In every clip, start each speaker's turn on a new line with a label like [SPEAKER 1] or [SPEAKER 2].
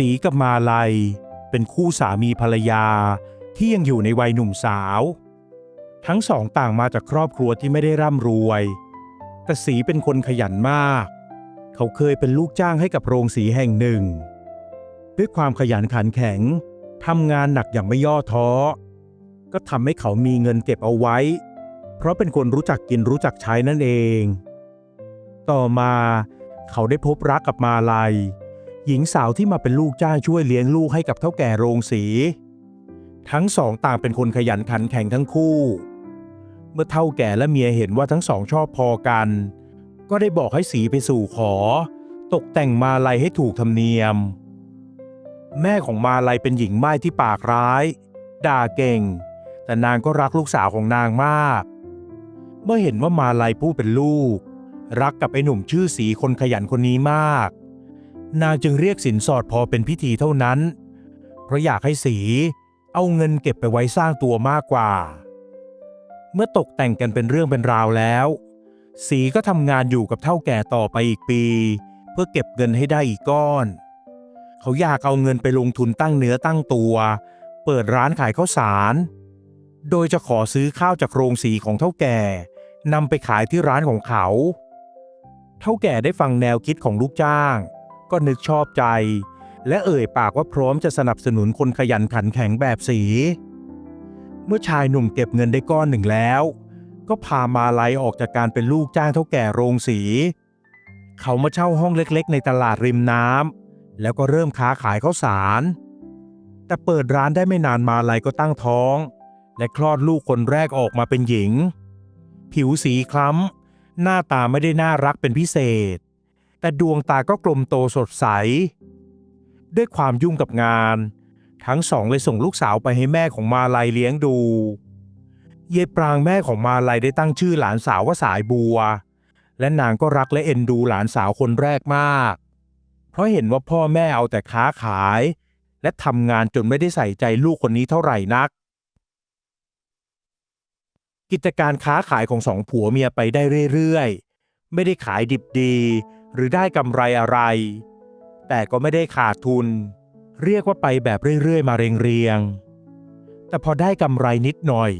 [SPEAKER 1] สีกับมาลัย เป็นคู่สามีภรรยาที่ยังอยู่ในวัยหนุ่มสาว ทั้งสองต่างมาจากครอบครัวที่ไม่ได้ร่ำรวย แต่สีเป็นคนขยันมาก เขาเคยเป็นลูกจ้างให้กับโรงสีแห่งหนึ่ง ด้วยความขยันขันแข็งทำงานหนักอย่างไม่ย่อท้อ ก็ทำให้เขามีเงินเก็บเอาไว้ เพราะเป็นคนรู้จักกินรู้จักใช้นั่นเอง ต่อมาเขาได้พบรักกับมาลัย หญิงสาวที่มาเป็นลูกจ้างช่วยเลี้ยงลูกให้กับเท่าแก่โรงสี ทั้งสองต่างเป็นคนขยันขันแข็งทั้งคู่ เมื่อเท่าแก่และเมียเห็นว่าทั้งสองชอบพอกัน ก็ได้บอกให้สีไปสู่ขอ ตกแต่งมาลัยให้ถูกธรรมเนียม แม่ของมาลัยเป็นหญิงไม้ที่ปากร้าย ด่าเก่ง แต่นางก็รักลูกสาวของนางมาก เมื่อเห็นว่ามาลัยผู้เป็นลูก รักกับไอ้หนุ่มชื่อสีคนขยันคนนี้มาก นางจึงเรียกสินสอดพอเป็นพิธีเท่านั้น เพราะอยากให้สีเอาเงินเก็บไปไว้สร้างตัวมากกว่า เมื่อตกแต่งกันเป็นเรื่องเป็นราวแล้ว สีก็ทำงานอยู่กับเท่าแก่ต่อไปอีกปี เพื่อเก็บเงินให้ได้อีกก้อน เขาอยากเอาเงินไปลงทุนตั้งเนื้อตั้งตัว เปิดร้านขายข้าวสาร โดยจะขอซื้อข้าวจากโรงสีของเท่าแก่นำไปขายที่ร้านของเขา เท่าแก่ได้ฟังแนวคิดของลูกจ้าง ก็นึกชอบใจ และเอ่ยปากว่าพร้อมจะสนับสนุนคนขยันขันแข็งแบบสี เมื่อชายหนุ่มเก็บเงินได้ก้อนหนึ่งแล้ว ก็พามาลัยออกจากการเป็นลูกจ้างเท่าแก่โรงสี เขามาเช่าห้องเล็กๆ ในตลาดริมน้ำแล้วก็เริ่มค้าขายข้าวสาร แต่เปิดร้านได้ไม่นานมาลัยก็ตั้งท้อง และคลอดลูกคนแรกออกมาเป็นหญิง ผิวสีคล้ำหน้าตาไม่ได้น่ารักเป็นพิเศษ แต่ดวงตาก็กลมโตสดใส ด้วยความยุ่งกับงาน ทั้งสองเลยส่งลูกสาวไปให้แม่ของมาลัยเลี้ยงดูเยายปรางแม่ของมาลัยได้ตั้งชื่อหลานสาวว่าสายบัว และนางก็รักและเอ็นดูหลานสาวคนแรกมาก เพราะเห็นว่าพ่อแม่เอาแต่ค้าขาย และทำงานจนไม่ได้ใส่ใจลูกคนนี้เท่าไหร่นัก กิจการค้าขายของสองผัวเมียไปได้เรื่อยๆ ไม่ได้ขายดิบดี หรือได้กำไรอะไร แต่ก็ไม่ได้ขาดทุน เรียกว่าไปแบบเรื่อยๆ มาเรียงๆ แต่พอได้กำไรนิดหน่อย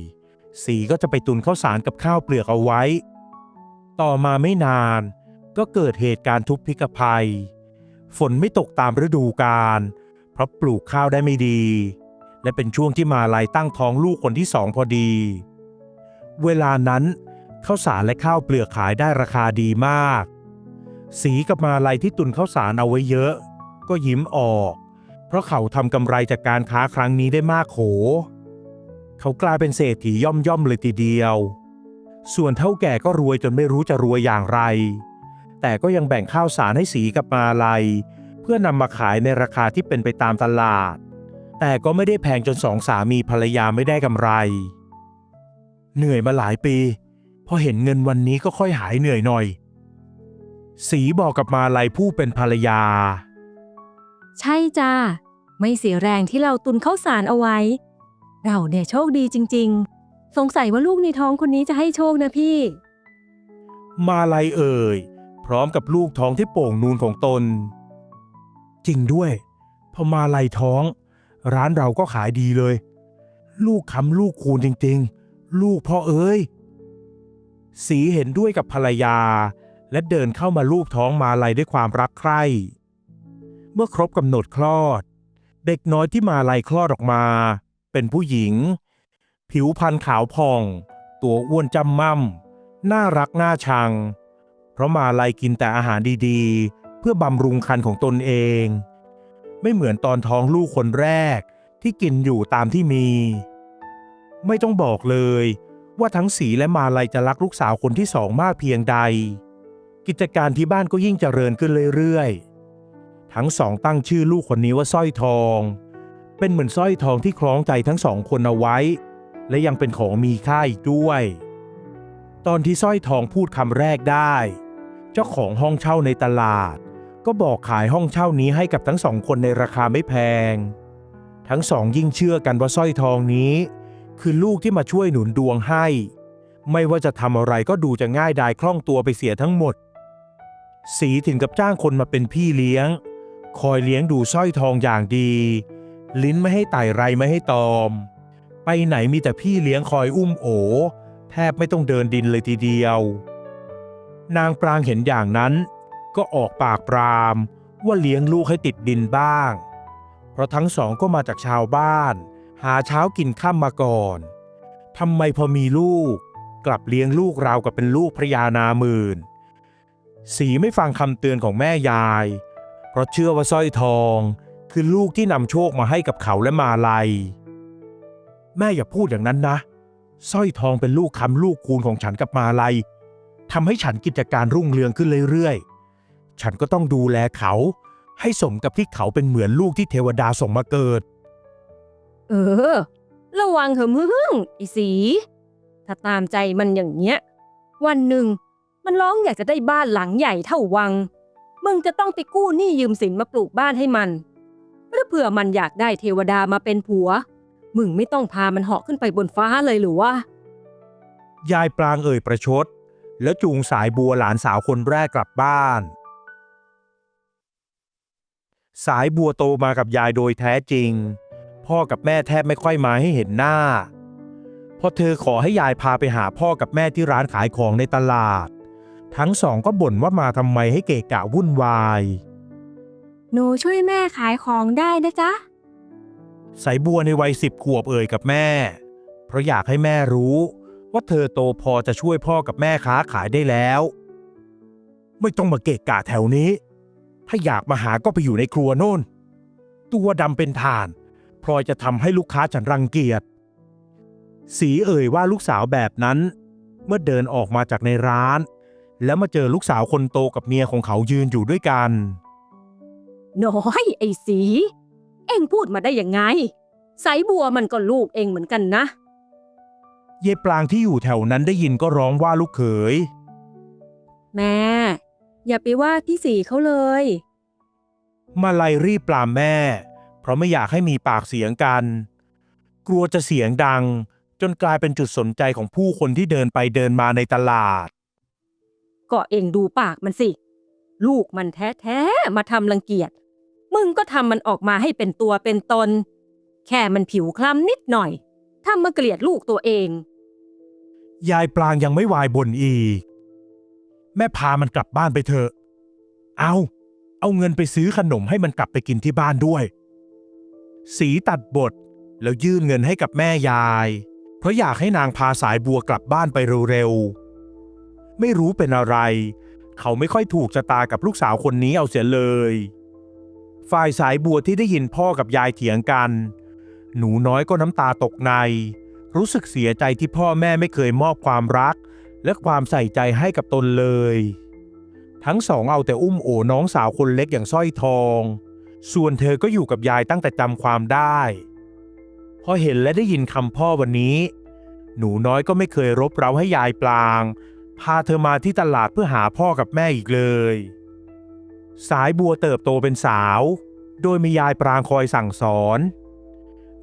[SPEAKER 1] สีก็จะไปตุนข้าวสารกับข้าวเปลือกเอาไว้ ต่อมาไม่นานก็เกิดเหตุการณ์ทุพพิกภัย ฝนไม่ตกตามฤดูกาลเพราะปลูกข้าวได้ไม่ดี และเป็นช่วงที่มาลายตั้งท้องลูกคนที่สองพอดี เวลานั้นข้าวสารและข้าวเปลือกขายได้ราคาดีมาก สีกับมาลัยที่ตุนข้าวสารเอาไว้เยอะ ก็ยิ้มออก เพราะเขาทำกำไรจากการค้าครั้งนี้ได้มากโข เขากลายเป็นเศรษฐีย่อมย่อมๆเลยทีเดียว ส่วนเท่าแก่ก็รวยจนไม่รู้จะรวยอย่างไร แต่ก็ยังแบ่งข้าวสารให้สีกับมาลัย เพื่อนำมาขายในราคาที่เป็นไปตามตลาด แต่ก็ไม่ได้แพงจนสองสามีภรรยาไม่ได้กำไร เหนื่อยมาหลายปี พอเห็นเงินวันนี้ก็ค่อยหายเหนื่อยหน่อย สีบอกกับมาลัยผู้เป็นภรรยา
[SPEAKER 2] ใช่จ้า ไม่เสียแรงที่เราตุนข้าวสารเอาไว้ เราเนี่ยโชคดีจริง ๆ สงสัยว่าลูกในท้องคนนี้จะให้โชคนะพี่
[SPEAKER 1] มาลัยเอ่ย พร้อมกับลูกท้องที่โป่งนูนของตน จริงด้วยพอมาลัยท้อง ร้านเราก็ขายดีเลย ลูกคำลูกคูณจริง ๆ ลูกพ่อเอ้ย สีเห็นด้วยกับภรรยา และเดินเข้ามาลูกท้องมาลัยด้วยความรักใคร่ เมื่อครบกำหนดคลอด เด็กน้อยที่มาลัยคลอดออกมา เป็นผู้หญิง ผิวพรรณขาวผ่อง ตัวอ้วนจำม่ำ น่ารักน่าชัง เพราะมาลัยกินแต่อาหารดีๆ เพื่อบำรุงคันของตนเอง ไม่เหมือนตอนท้องลูกคนแรกที่กินอยู่ตามที่มี ไม่ต้องบอกเลยว่าทั้งสีและมาลัยจะรักลูกสาวคนที่สองมากเพียงใด กิจการที่บ้านก็ยิ่งเจริญขึ้นเรื่อยๆ ทั้งสองตั้งชื่อลูกคนนี้ว่าสร้อยทอง เป็นเหมือนสร้อยทองที่คล้องใจทั้งสองคนเอาไว้ และยังเป็นของมีค่าอีกด้วย ตอนที่สร้อยทองพูดคำแรกได้ เจ้าของห้องเช่าในตลาด ก็บอกขายห้องเช่านี้ให้กับทั้งสองคนในราคาไม่แพง ทั้งสองยิ่งเชื่อกันว่าสร้อยทองนี้ คือลูกที่มาช่วยหนุนดวงให้ ไม่ว่าจะทำอะไรก็ดูจะง่ายดายคล่องตัวไปเสียทั้งหมด สีถึงกับจ้างคนมาเป็นพี่เลี้ยง คอยเลี้ยงดูสร้อยทองอย่างดี ลิ้นไม่ให้ไต่ไรไม่ให้ตอม ไปไหนมีแต่พี่เลี้ยงคอยอุ้มโอ แทบไม่ต้องเดินดินเลยทีเดียว นางปรางเห็นอย่างนั้น ก็ออกปากปรามว่าเลี้ยงลูกให้ติดดินบ้าง เพราะทั้งสองก็มาจากชาวบ้าน หาเช้ากินข้ามมาก่อนทำไมพอมีลูก กลับเลี้ยงลูกราวกับเป็นลูกพระยานาหมื่น สีไม่ฟังคำเตือนของแม่ยาย เพราะเชื่อว่าสร้อยทอง คือลูกที่นำโชคมาให้กับเขาและมาลัย แม่อย่าพูดอย่างนั้นนะสร้อยทองเป็นลูกคำลูกคูณของฉันกับมาลัยทำให้ฉันกิจการรุ่งเรืองขึ้นเรื่อยๆ ฉันก็ต้องดูแลเขา ให้สมกับที่เขาเป็นเหมือนลูกที่เทวดาส่งมาเกิด
[SPEAKER 2] เออ ระวังเถอะมึงไอ้สี ถ้าตามใจมันอย่างเงี้ย วันหนึ่ง มันร้องอยากจะได้บ้านหลังใหญ่เท่าวัง มึงจะต้องไปกู้หนี้ยืมสินมาปลูกบ้านให้มัน หรือเผื่อมันอยากได้เทวดามาเป็นผัว มึงไม่ต้องพามันเหาะขึ้นไปบนฟ้าเลยหรือวะ
[SPEAKER 1] ยายปรางเอ่ยประชด แล้วจูงสายบัวหลานสาวคนแรกกลับบ้าน สายบัวโตมากับยายโดยแท้จริง พ่อกับแม่แทบไม่ค่อยมาให้เห็นหน้าพอเธอขอให้ยายพาไปหาพ่อกับแม่ที่ร้านขายของในตลาด ทั้งสองก็บ่นว่ามาทำไมให้เกะกะวุ่นวาย
[SPEAKER 2] หนูช่วยแม่ขายของได้นะจ๊ะ
[SPEAKER 1] สายบัวในวัยสิบขวบเอ่ยกับแม่ เพราะอยากให้แม่รู้ ว่าเธอโตพอจะช่วยพ่อกับแม่ค้าขายได้แล้ว ไม่ต้องมาเกะกะแถวนี้ ถ้าอยากมาหาก็ไปอยู่ในครัวโน่น ตัวดำเป็นฐาน พลอยจะทำให้ลูกค้าฉันรังเกียจ สีเอ่ยว่าลูกสาวแบบนั้น เมื่อเดินออกมาจากในร้าน แล้วมาเจอลูกสาวคนโตกับเมียของเขายืนอยู่ด้วยกัน
[SPEAKER 2] น้อยไอ้สี เอ็งพูดมาได้ยังไง สายบัวมันก็ลูกเองเหมือนกันนะ
[SPEAKER 1] เยายปลางที่อยู่แถวนั้นได้ยินก็ร้องว่าลูกเขย
[SPEAKER 2] แม่ อย่าไปว่าพี่สีเขาเลย
[SPEAKER 1] มาลัยรีบปรามแม่ เพราะไม่อยากให้มีปากเสียงกัน กลัวจะเสียงดัง จนกลายเป็นจุดสนใจของผู้คนที่เดินไปเดินมาในตลาด
[SPEAKER 2] ก็เองดูปากมันสิ ลูกมันแท้ๆมาทำรังเกียจ มึงก็ทำมันออกมาให้เป็นตัวเป็นตน แค่มันผิวคล้ำนิดหน่อยทำมาเกลียดลูกตัวเอง
[SPEAKER 1] ยายปลางยังไม่วายบ่นอีก แม่พามันกลับบ้านไปเถอะ เอา เอาเงินไปซื้อขนมให้มันกลับไปกินที่บ้านด้วย สีตัดบทแล้วยื่นเงินให้กับแม่ยาย เพราะอยากให้นางพาสายบัวกลับบ้านไปเร็วๆ ไม่รู้เป็นอะไร เขาไม่ค่อยถูกชะตากับลูกสาวคนนี้เอาเสียเลย ฝ่ายสายบัวที่ได้ยินพ่อกับยายเถียงกัน หนูน้อยก็น้ำตาตกใน รู้สึกเสียใจที่พ่อแม่ไม่เคยมอบความรัก และความใส่ใจให้กับตนเลย ทั้งสองเอาแต่อุ้มโอน้องสาวคนเล็กอย่างสร้อยทอง ส่วนเธอก็อยู่กับยายตั้งแต่จำความได้พอเห็นและได้ยินคำพ่อวันนี้ หนูน้อยก็ไม่เคยรบเร้าให้ยายปลาง พาเธอมาที่ตลาดเพื่อหาพ่อกับแม่อีกเลย สายบัวเติบโตเป็นสาว โดยมียายปรางคอยสั่งสอน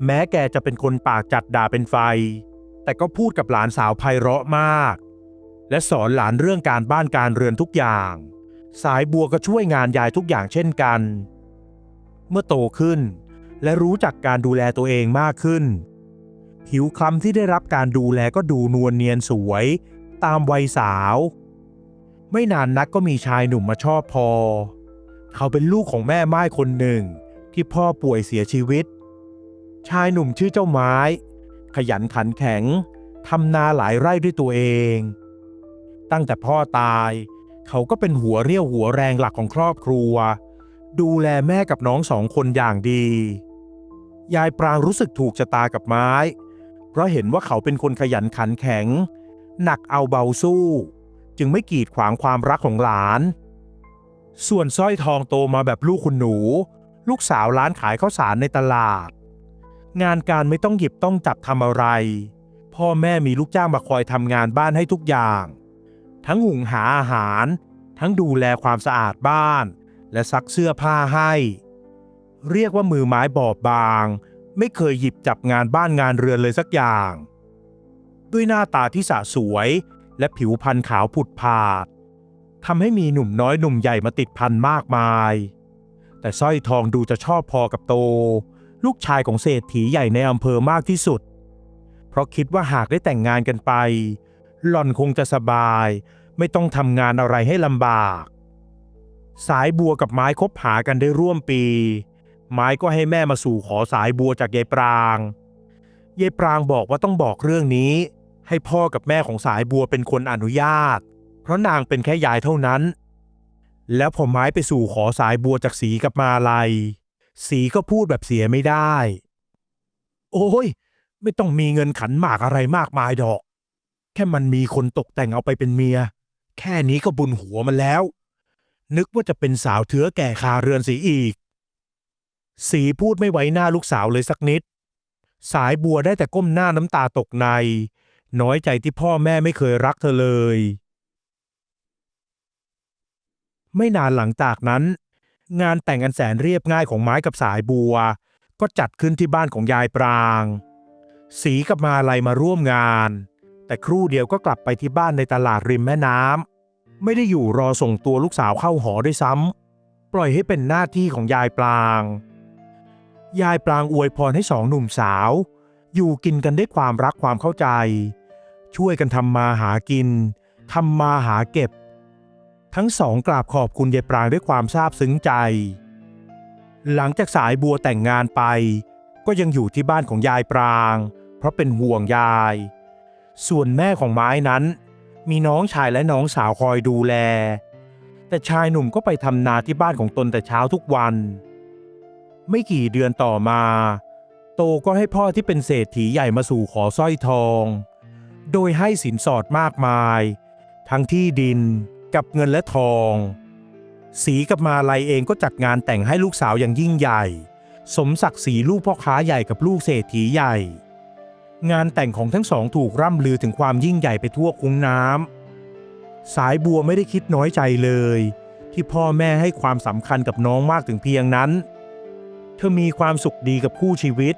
[SPEAKER 1] แม้แกจะเป็นคนปากจัดด่าเป็นไฟ แต่ก็พูดกับหลานสาวไพเราะมาก และสอนหลานเรื่องการบ้านการเรือนทุกอย่าง สายบัวก็ช่วยงานยายทุกอย่างเช่นกัน เมื่อโตขึ้น และรู้จักการดูแลตัวเองมากขึ้น ผิวคล้ำที่ได้รับการดูแลก็ดูนวลเนียนสวย ตามวัยสาว ไม่นานนักก็มีชายหนุ่มมาชอบพอ เขาเป็นลูกของแม่ไม้คนหนึ่งที่พ่อป่วยเสียชีวิต ชายหนุ่มชื่อเจ้าไม้ ขยันขันแข็งทำนาหลายไร่ด้วยตัวเอง ตั้งแต่พ่อตายเขาก็เป็นหัวเรี่ยวหัวแรงหลักของครอบครัว ดูแลแม่กับน้องสองคนอย่างดี ยายปรางรู้สึกถูกชะตากับไม้ เพราะเห็นว่าเขาเป็นคนขยันขันแข็ง หนักเอาเบาสู้ จึงไม่กีดขวางความรักของหลาน ส่วนสร้อยทองโตมาแบบลูกคุณหนู ลูกสาวร้านขายข้าวสารในตลาด งานการไม่ต้องหยิบต้องจับทำอะไร พ่อแม่มีลูกจ้างมาคอยทำงานบ้านให้ทุกอย่าง ทั้งหุงหาอาหาร ทั้งดูแลความสะอาดบ้าน และซักเสื้อผ้าให้ เรียกว่ามือไม้บอบบาง ไม่เคยหยิบจับงานบ้านงานเรือนเลยสักอย่าง ด้วยหน้าตาที่สะสวย และผิวพรรณขาวผุดผาดทำให้มีหนุ่มน้อยหนุ่มใหญ่มาติดพันมากมาย แต่สร้อยทองดูจะชอบพอกับโต ลูกชายของเศรษฐีใหญ่ในอำเภอมากที่สุด เพราะคิดว่าหากได้แต่งงานกันไป หล่อนคงจะสบาย ไม่ต้องทำงานอะไรให้ลำบาก สายบัวกับไม้คบหากันได้ร่วมปี ไม้ก็ให้แม่มาสู่ขอสายบัวจากยายปรางยายปรางบอกว่าต้องบอกเรื่องนี้ ให้พ่อกับแม่ของสายบัวเป็นคนอนุญาต เพราะนางเป็นแค่ยายเท่านั้น แล้วพอไม้ไปสู่ขอสายบัวจากสีกับมาลัย สีก็พูดแบบเสียไม่ได้ โอ้ย ไม่ต้องมีเงินขันหมากอะไรมากมายดอก แค่มันมีคนตกแต่งเอาไปเป็นเมีย แค่นี้ก็บุญหัวมันแล้ว นึกว่าจะเป็นสาวเถือแก่คาเรือนสีอีก สีพูดไม่ไว้หน้าลูกสาวเลยสักนิด สายบัวได้แต่ก้มหน้าน้ำตาตกใน น้อยใจที่พ่อแม่ไม่เคยรักเธอเลย ไม่นานหลังจากนั้น งานแต่งอันแสนเรียบง่ายของไม้กับสายบัว ก็จัดขึ้นที่บ้านของยายปราง สีกับมาลัยมาร่วมงาน แต่ครู่เดียวก็กลับไปที่บ้านในตลาดริมแม่น้ำไม่ได้อยู่รอส่งตัวลูกสาวเข้าหอด้วยซ้ำปล่อยให้เป็นหน้าที่ของยายปราง ยายปรางอวยพรให้สองหนุ่มสาว อยู่กินกันด้วยความรักความเข้าใจ ช่วยกันทำมาหากินทำมาหาเก็บ ทั้งสองกราบขอบคุณยายปรางด้วยความซาบซึ้งใจ หลังจากสายบัวแต่งงานไป ก็ยังอยู่ที่บ้านของยายปราง เพราะเป็นห่วงยาย ส่วนแม่ของไม้นั้น มีน้องชายและน้องสาวคอยดูแล แต่ชายหนุ่มก็ไปทำนาที่บ้านของตนแต่เช้าทุกวัน ไม่กี่เดือนต่อมา โตก็ให้พ่อที่เป็นเศรษฐีใหญ่มาสู่ขอสร้อยทอง โดยให้สินสอดมากมาย ทั้งที่ดินกับเงินและทอง สีกับมาลัยเองก็จัดงานแต่งให้ลูกสาวอย่างยิ่งใหญ่ สมศักดิ์ศรีลูกพ่อค้าใหญ่กับลูกเศรษฐีใหญ่ งานแต่งของทั้งสองถูกร่ำลือถึงความยิ่งใหญ่ไปทั่วคุ้งน้ำสายบัวไม่ได้คิดน้อยใจเลย ที่พ่อแม่ให้ความสำคัญกับน้องมากถึงเพียงนั้น เธอมีความสุขดีกับคู่ชีวิต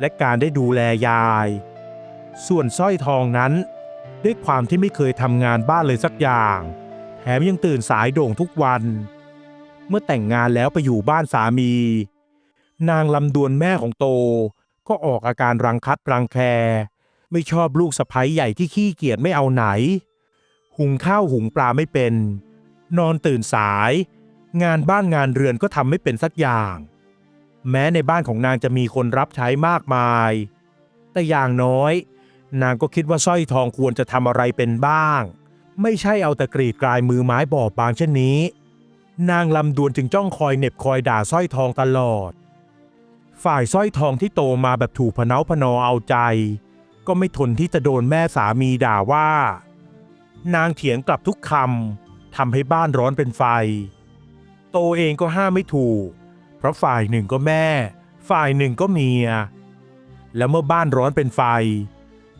[SPEAKER 1] และการได้ดูแลยาย ส่วนสร้อยทองนั้น ด้วยความที่ไม่เคยทำงานบ้านเลยสักอย่าง แถมยังตื่นสายโด่งทุกวัน เมื่อแต่งงานแล้วไปอยู่บ้านสามี นางลำดวนแม่ของโต ก็ออกอาการรังคัดรังแค ไม่ชอบลูกสะใภ้ใหญ่ที่ขี้เกียจไม่เอาไหน หุงข้าวหุงปลาไม่เป็น นอนตื่นสาย งานบ้านงานเรือนก็ทำไม่เป็นสักอย่าง แม้ในบ้านของนางจะมีคนรับใช้มากมาย แต่อย่างน้อย นางก็คิดว่าสร้อยทองควรจะทำอะไรเป็นบ้าง ไม่ใช่เอาแต่กรีดกลายมือไม้บอบบางเช่นนี้ นางลำดวนจึงจ้องคอยเหน็บคอยด่าสร้อยทองตลอด ฝ่ายสร้อยทองที่โตมาแบบถูกพเนาพนอเอาใจ ก็ไม่ทนที่จะโดนแม่สามีด่าว่า นางเถียงกลับทุกคำทำให้บ้านร้อนเป็นไฟ โตเองก็ห้ามไม่ถูก เพราะฝ่ายหนึ่งก็แม่ ฝ่ายหนึ่งก็เมีย แล้วเมื่อบ้านร้อนเป็นไฟ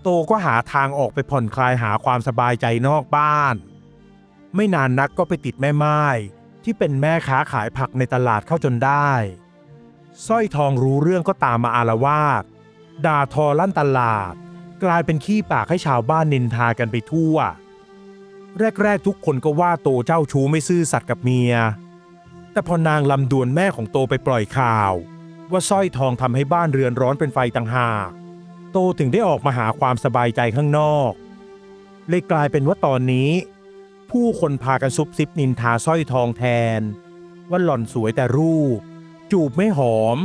[SPEAKER 1] โตก็หาทางออกไปผ่อนคลายหาความสบายใจนอกบ้าน ไม่นานนักก็ไปติดแม่ไม้ที่เป็นแม่ค้าขายผักในตลาดเข้าจนได้สร้อยทองรู้เรื่องก็ตามมาอารวาสด่าทอลั่นตลาด กลายเป็นขี้ปากให้ชาวบ้านนินทากันไปทั่ว แรกๆทุกคนก็ว่าโตเจ้าชู้ไม่ซื่อสัตย์กับเมีย แต่พอนางลำดวนแม่ของโตไปปล่อยข่าว ว่าสร้อยทองทำให้บ้านเรือนร้อนเป็นไฟต่างหาก โตถึงได้ออกมาหาความสบายใจข้างนอก เลยกลายเป็นว่าตอนนี้ ผู้คนพากันซุบซิบนินทาสร้อยทองแทน ว่าหล่อนสวยแต่รูป จูบไม่หอม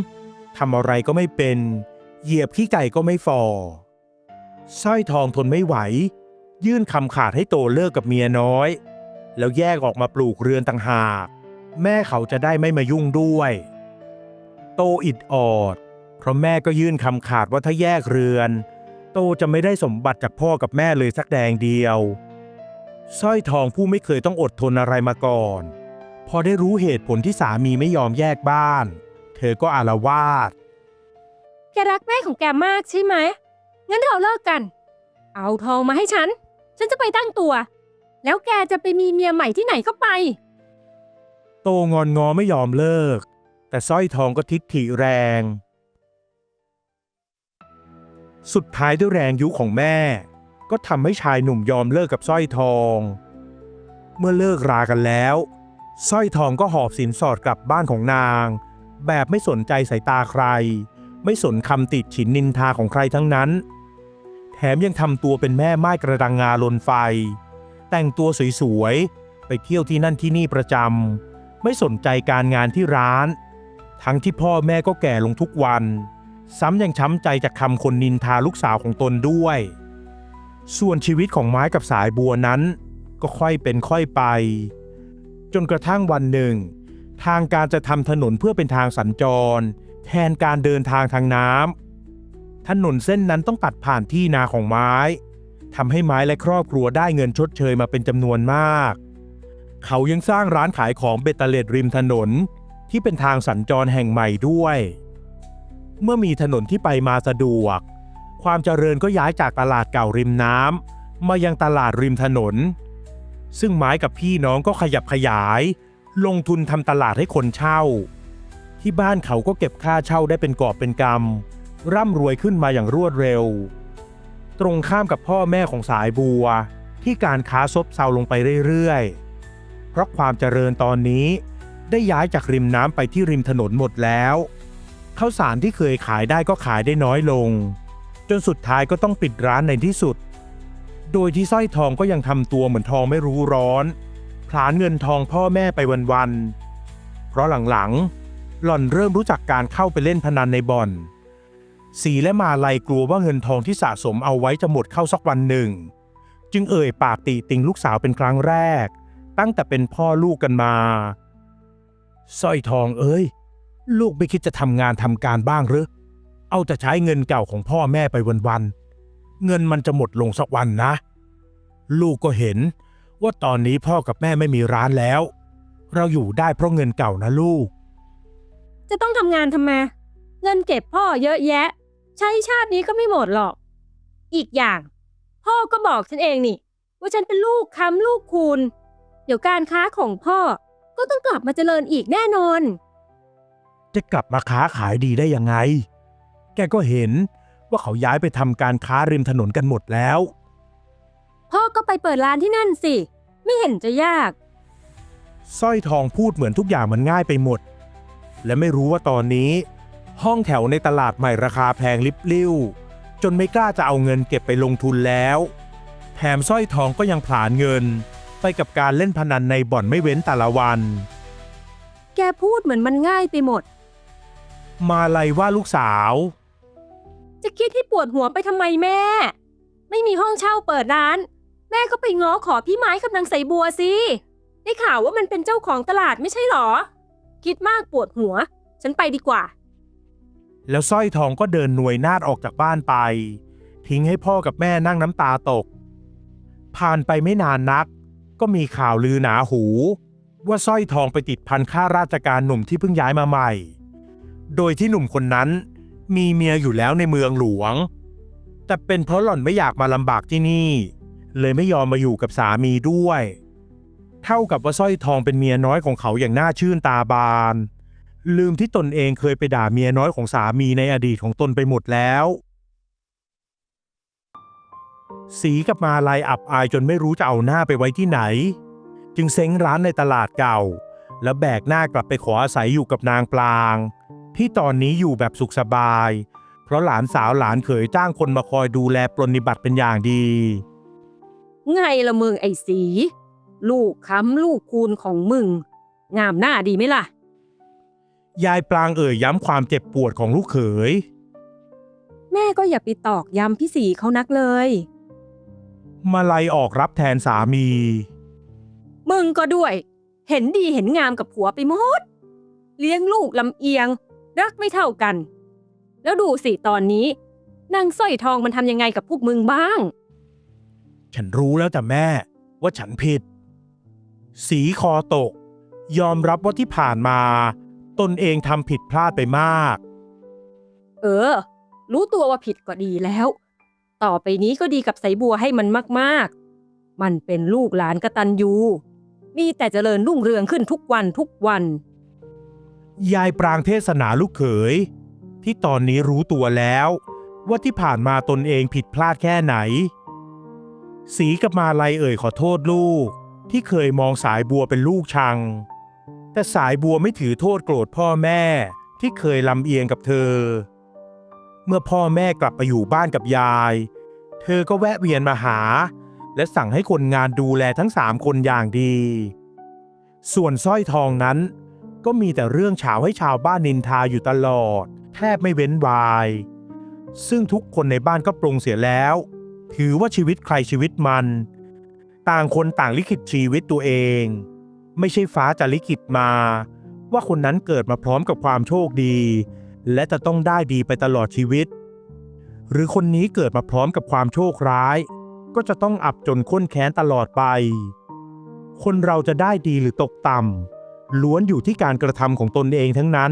[SPEAKER 1] ทำอะไรก็ไม่เป็น เหยียบขี้ไก่ก็ไม่ฟอสร้อยทองทนไม่ไหว ยื่นคำขาดให้โตเลิกกับเมียน้อย แล้วแยกออกมาปลูกเรือนต่างหาก แม่เขาจะได้ไม่มายุ่งด้วย โตอิดออด ราะแม่ก็ยื่นคำขาดว่าถ้าแยกเรือน โตจะไม่ได้สมบัติจากพ่อกับแม่เลยสักแดงเดียวสร้อยทองผู้ไม่เคยต้องอดทนอะไรมาก่อน พอได้รู้เหตุผลที่สามีไม่ยอมแยกบ้าน เธอก็อารวาส
[SPEAKER 2] แกรักแม่ของแกมากใช่ไหม งั้นเราเลิกกัน เอาทองมาให้ฉัน ฉันจะไปตั้งตัว แล้วแกจะไปมีเมียใหม่ที่ไหนก็ไป
[SPEAKER 1] โตงอนงอไม่ยอมเลิก แต่สร้อยทองก็ทิฐิแรง สุดท้ายด้วยแรงยุของแม่ ก็ทำให้ชายหนุ่มยอมเลิกกับสร้อยทอง เมื่อเลิกรากันแล้วสร้อยทองก็หอบสินสอดกลับบ้านของนาง แบบไม่สนใจสายตาใคร ไม่สนคำติดฉินนินทาของใครทั้งนั้น แถมยังทำตัวเป็นแม่ไม้กระดังงาลนไฟ แต่งตัวสวยๆ ไปเที่ยวที่นั่นที่นี่ประจำไม่สนใจการงานที่ร้าน ทั้งที่พ่อแม่ก็แก่ลงทุกวัน ซ้ำยังช้ำใจจากคำคนนินทาลูกสาวของตนด้วย ส่วนชีวิตของไม้กับสายบัวนั้น ก็ค่อยเป็นค่อยไป จนกระทั่งวันหนึ่ง ทางการจะทำถนนเพื่อเป็นทางสัญจร แทนการเดินทางทางน้ำถนนเส้นนั้นต้องตัดผ่านที่นาของไม้ทำให้ไม้และครอบครัวได้เงินชดเชยมาเป็นจำนวนมาก เขายังสร้างร้านขายของเบตเตเลดริมถนนที่เป็นทางสัญจรแห่งใหม่ด้วย เมื่อมีถนนที่ไปมาสะดวก ความเจริญก็ย้ายจากตลาดเก่าริมน้ำมายังตลาดริมถนน ซึ่งไม้กับพี่น้องก็ขยับขยาย ลงทุนทำตลาดให้คนเช่า ที่บ้านเขาก็เก็บค่าเช่าได้เป็นกอบเป็นกำร่ำรวยขึ้นมาอย่างรวดเร็ว ตรงข้ามกับพ่อแม่ของสายบัว ที่การค้าซบเซาลงไปเรื่อยๆ เพราะความเจริญตอนนี้ได้ย้ายจากริมน้ำไปที่ริมถนนหมดแล้ว ข้าวสารที่เคยขายได้ก็ขายได้น้อยลง จนสุดท้ายก็ต้องปิดร้านในที่สุด โดยที่สร้อยทองก็ยังทำตัวเหมือนทองไม่รู้ร้อนผลานเงินทองพ่อแม่ไปวันๆเพราะหลังๆ หล่อนเริ่มรู้จักการเข้าไปเล่นพนันในบ่อน สีและมาลัยกลัวว่าเงินทองที่สะสมเอาไว้จะหมดเข้าสักวันหนึ่ง จึงเอ่ยปากตีติงลูกสาวเป็นครั้งแรก ตั้งแต่เป็นพ่อลูกกันมาสร้อยทองเอ้ย ลูกไม่คิดจะทำงานทำการบ้างหรือ เอาแต่ใช้เงินเก่าของพ่อแม่ไปวันๆ เงินมันจะหมดลงสักวันนะ ลูกก็เห็นว่าตอนนี้พ่อกับแม่ไม่มีร้านแล้ว เราอยู่ได้เพราะเงินเก่านะลูก
[SPEAKER 2] จะต้องทำงานทำไมเงินเก็บพ่อเยอะแยะ ใช้ชาตินี้ก็ไม่หมดหรอก อีกอย่าง พ่อก็บอกฉันเองนี่ ว่าฉันเป็นลูกค้ำลูกคูณเดี๋ยวการค้าของพ่อก็ต้องกลับมาเจริญอีกแน่นอน
[SPEAKER 1] จะกลับมาค้าขายดีได้ยังไง แกก็เห็นว่าเขาย้ายไปทำการค้าริมถนนกันหมดแล้ว
[SPEAKER 2] พ่อก็ไปเปิดร้านที่นั่นสิ ไม่เห็นจะยาก
[SPEAKER 1] สร้อยทองพูดเหมือนทุกอย่างมันง่ายไปหมด และไม่รู้ว่าตอนนี้ ห้องแถวในตลาดใหม่ราคาแพงลิบลิ่วจนไม่กล้าจะเอาเงินเก็บไปลงทุนแล้ว แถมสร้อยทองก็ยังผลาญเงิน ไปกับการเล่นพนันในบ่อนไม่เว้นแต่ละวัน
[SPEAKER 2] แกพูดเหมือนมันง่ายไปหมด
[SPEAKER 1] มาลัยว่าลูกสาว
[SPEAKER 2] จะคิดให้ปวดหัวไปทำไมแม่ ไม่มีห้องเช่าเปิดร้าน แม่ก็ไปง้อขอพี่ไม้กับนางใสบัวสิได้ข่าวว่ามันเป็นเจ้าของตลาดไม่ใช่หรอ คิดมากปวดหัว ฉันไปดีกว่า
[SPEAKER 1] แล้วสร้อยทองก็เดินหน่วยนาดออกจากบ้านไป ทิ้งให้พ่อกับแม่นั่งน้ำตาตก ผ่านไปไม่นานนัก ก็มีข่าวลือหนาหู ว่าสร้อยทองไปติดพันข้าราชการหนุ่มที่เพิ่งย้ายมาใหม่ โดยที่หนุ่มคนนั้นมีเมียอยู่แล้วในเมืองหลวง แต่เป็นเพราะหล่อนไม่อยากมาลำบากที่นี่ เลยไม่ยอมมาอยู่กับสามีด้วย เท่ากับว่าสร้อยทองเป็นเมียน้อยของเขาอย่างน่าชื่นตาบาน ลืมที่ตนเองเคยไปด่าเมียน้อยของสามีในอดีตของตนไปหมดแล้ว สีกับมาลายอับอายจนไม่รู้จะเอาหน้าไปไว้ที่ไหน จึงเซ้งร้านในตลาดเก่า แล้วแบกหน้ากลับไปขออาศัยอยู่กับนางปลาง ที่ตอนนี้อยู่แบบสุขสบาย เพราะหลานสาวหลานเขยจ้างคนมาคอยดูแลปรนนิบัติเป็นอย่างดี
[SPEAKER 2] ไงละมึงไอ้สี ลูกค้ำลูกคูณของมึง งามหน้าดีไหมล่ะ
[SPEAKER 1] ยายปลางเอ่ยย้ำความเจ็บปวดของลูกเขย
[SPEAKER 2] แม่ก็อย่าไปตอกย้ำพี่สีเขานักเลย
[SPEAKER 1] มาลัยออกรับแทนสามี
[SPEAKER 2] มึงก็ด้วย เห็นดีเห็นงามกับผัวไปหมด เลี้ยงลูกลำเอียง รักไม่เท่ากัน แล้วดูสิตอนนี้นางสร้อยทองมันทำยังไงกับพวกมึงบ้าง
[SPEAKER 1] ฉันรู้แล้วแต่แม่ว่าฉันผิด สีคอตก ยอมรับว่าที่ผ่านมา ตนเองทำผิดพลาดไปมาก
[SPEAKER 2] เออ รู้ตัวว่าผิดก็ดีแล้ว ต่อไปนี้ก็ดีกับใสบัวให้มันมากๆ มันเป็นลูกหลานกตัญญูมีแต่เจริญรุ่งเรืองขึ้นทุกวันทุกวัน
[SPEAKER 1] ยายปรางเทศนาลูกเขย ที่ตอนนี้รู้ตัวแล้ว ว่าที่ผ่านมาตนเองผิดพลาดแค่ไหน สีกับมาลัยเอ่ยขอโทษลูก ที่เคยมองสายบัวเป็นลูกชัง แต่สายบัวไม่ถือโทษโกรธพ่อแม่ที่เคยลำเอียงกับเธอ เมื่อพ่อแม่กลับไปอยู่บ้านกับยาย เธอก็แวะเวียนมาหา และสั่งให้คนงานดูแลทั้งสามคนอย่างดี ส่วนสร้อยทองนั้น ก็มีแต่เรื่องเฉาให้ชาวบ้านนินทาอยู่ตลอด แทบไม่เว้นวาย ซึ่งทุกคนในบ้านก็ปรงเสียแล้ว ถือว่าชีวิตใครชีวิตมัน ต่างคนต่างลิขิตชีวิตตัวเอง ไม่ใช่ฟ้าจะลิขิตมา ว่าคนนั้นเกิดมาพร้อมกับความโชคดี และจะต้องได้ดีไปตลอดชีวิต หรือคนนี้เกิดมาพร้อมกับความโชคร้าย ก็จะต้องอับจนข้นแค้นตลอดไป คนเราจะได้ดีหรือตกต่ำ ล้วนอยู่ที่การกระทำของตนเองทั้งนั้น